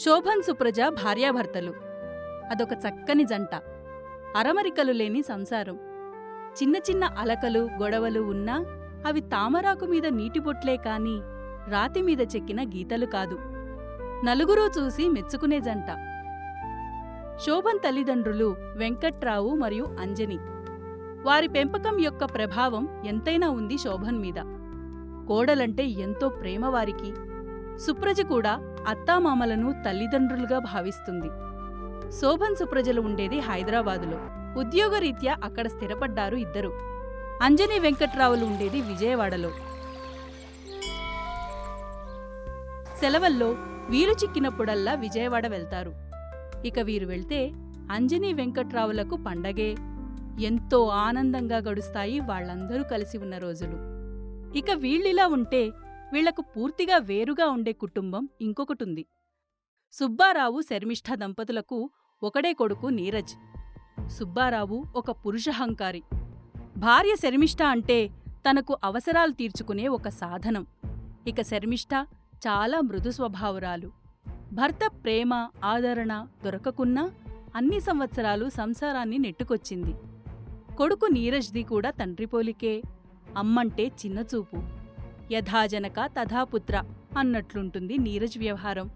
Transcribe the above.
శోభన్ సుప్రజ భార్యాభర్తలు. అదొక చక్కని జంట. అరమరికలు లేని సంసారం. చిన్న చిన్న అలకలు గొడవలు ఉన్నా అవి తామరాకు మీద నీటిబొట్లే కాని రాతి మీద చెక్కిన గీతలు కాదు. నలుగురూ చూసి మెచ్చుకునే జంట. శోభన్ తల్లిదండ్రులు వెంకట్రావు మరియు అంజని. వారి పెంపకం యొక్క ప్రభావం ఎంతైనా ఉంది శోభన్ మీద. కోడలంటే ఎంతో ప్రేమ వారికి. సుప్రజ కూడా అత్తామామలను తల్లిదండ్రులుగా భావిస్తుంది. శోభన్ సుప్రజలు ఉండేది హైదరాబాదులో. ఉద్యోగరీత్యా అక్కడ స్థిరపడ్డారు ఇద్దరు. అంజనీ వెంకట్రావులు ఉండేది విజయవాడలో. సెలవల్లో వీలు చిక్కినప్పుడల్లా విజయవాడ వెళ్తారు. ఇక వీరు వెళ్తే అంజనీ వెంకట్రావులకు పండగే ఎంతో ఆనందంగా గడుస్తాయి వాళ్ళందరూ కలిసి ఉన్న రోజులు. ఇక వీళ్ళిలా ఉంటే వీళ్ళకు పూర్తిగా వేరుగా ఉండే కుటుంబం ఇంకొకటుంది. సుబ్బారావు శర్మిష్ఠ దంపతులకు ఒకడే కొడుకు నీరజ్. సుబ్బారావు ఒక పురుషహంకారి భార్య శర్మిష్ఠ అంటే తనకు అవసరాలు తీర్చుకునే ఒక సాధనం. ఇక శర్మిష్ఠ చాలా మృదు స్వభావురాలు. భర్త ప్రేమ ఆదరణ దొరకకున్నా అన్ని సంవత్సరాలు సంసారాన్ని నెట్టుకొచ్చింది. కొడుకు నీరజ్ది కూడా తండ్రి పోలికే అమ్మంటే చిన్నచూపు. యథాజనక తథాపుత్ర అన్నట్లుంటుంది నీరజ్ వ్యవహారం.